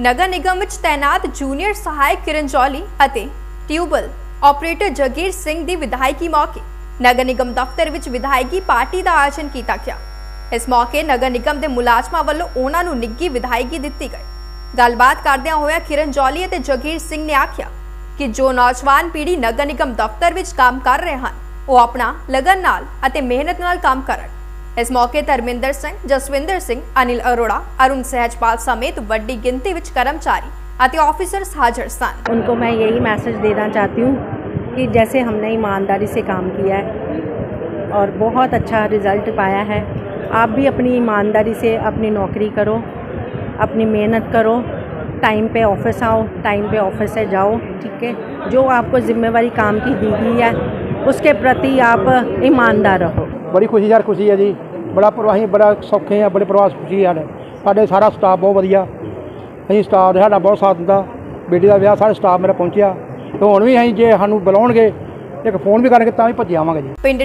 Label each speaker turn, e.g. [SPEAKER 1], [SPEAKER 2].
[SPEAKER 1] ਨਗਰ ਨਿਗਮ ਵਿੱਚ ਤਾਇਨਾਤ ਜੂਨੀਅਰ ਸਹਾਇਕ ਕਿਰਨ ਜੌਲੀ ਅਤੇ ਟਿਊਬਲ ਆਪਰੇਟਰ ਜਗੀਰ ਸਿੰਘ ਦੀ ਵਿਧਾਇਕੀ ਮੌਕੇ ਨਗਰ ਨਿਗਮ ਦਫ਼ਤਰ ਵਿੱਚ ਵਿਧਾਇਕੀ ਪਾਰਟੀ ਦਾ ਆਯੋਜਨ ਕੀਤਾ ਗਿਆ। ਇਸ ਮੌਕੇ ਨਗਰ ਨਿਗਮ ਦੇ ਮੁਲਾਜ਼ਮਾਂ ਵੱਲੋਂ ਉਹਨਾਂ ਨੂੰ ਨਿੱਗੀ ਵਿਧਾਇਕੀ ਦਿੱਤੀ ਗਈ। ਗੱਲਬਾਤ ਕਰਦਿਆਂ ਹੋਇਆ ਕਿਰਨ ਜੌਲੀ ਅਤੇ ਜਗੀਰ ਸਿੰਘ ਨੇ ਆਖਿਆ ਕਿ ਜੋ ਨੌਜਵਾਨ ਪੀੜ੍ਹੀ ਨਗਰ ਨਿਗਮ ਦਫ਼ਤਰ ਵਿੱਚ ਕੰਮ ਕਰ ਰਹੇ ਹਨ, ਉਹ ਆਪਣਾ ਲਗਨ ਨਾਲ ਅਤੇ ਮਿਹਨਤ ਨਾਲ ਕੰਮ ਕਰਨ। ਇਸ ਮੌਕੇ ਧਰਮਿੰਦਰ ਸਿੰਘ ਜਸਵਿੰਦਰ ਸਿੰਘ ਅਨਿਲ ਅਰੋੜਾ ਅਰੁਣ ਸਹਿਜਪਾਲ ਸਮੇਤ ਵੱਡੀ ਗਿਣਤੀ ਵਿੱਚ ਕਰਮਚਾਰੀ ਅਤੇ ਆਫੀਸਰਸ ਹਾਜ਼ਰ ਸਨ
[SPEAKER 2] उनको मैं यही मैसेज देना चाहती हूँ कि जैसे हमने ईमानदारी से काम किया है और बहुत अच्छा रिज़ल्ट पाया है आप भी अपनी ईमानदारी से अपनी नौकरी करो अपनी मेहनत करो टाइम पे ऑफिस आओ टाइम पे ऑफिस से जाओ ठीक है जो आपको जिम्मेवारी काम की दी गई है उसके प्रति आप ईमानदार रहो
[SPEAKER 3] ਬੜੀ ਖੁਸ਼ੀ ਯਾਰ, ਖੁਸ਼ੀ ਹੈ ਜੀ। ਬੜਾ ਪ੍ਰਵਾਹੀ, ਬੜਾ ਸੌਖੇ ਆ, ਬੜੇ ਪ੍ਰਵਾਸ ਖੁਸ਼ੀ ਹੈ ਸਾਡੇ। ਸਾਰਾ ਸਟਾਫ ਬਹੁਤ ਵਧੀਆ। ਅਸੀਂ ਸਟਾਫ ਸਾਡਾ ਬਹੁਤ ਸਾਥ ਦਿੰਦਾ ਬੇਟੀ ਦਾ ਵਿਆਹ, ਸਾਰਾ ਸਟਾਫ ਮੇਰਾ ਪਹੁੰਚਿਆ। ਤੇ ਹੁਣ ਵੀ ਅਸੀਂ ਜੇ ਸਾਨੂੰ ਬੁਲਾਉਣਗੇ, ਇੱਕ ਫੋਨ ਵੀ ਕਰਨਗੇ, ਤਾਂ ਵੀ ਭੱਜੇ ਆਵਾਂਗੇ ਜੀ।
[SPEAKER 1] ਪਿੰਡ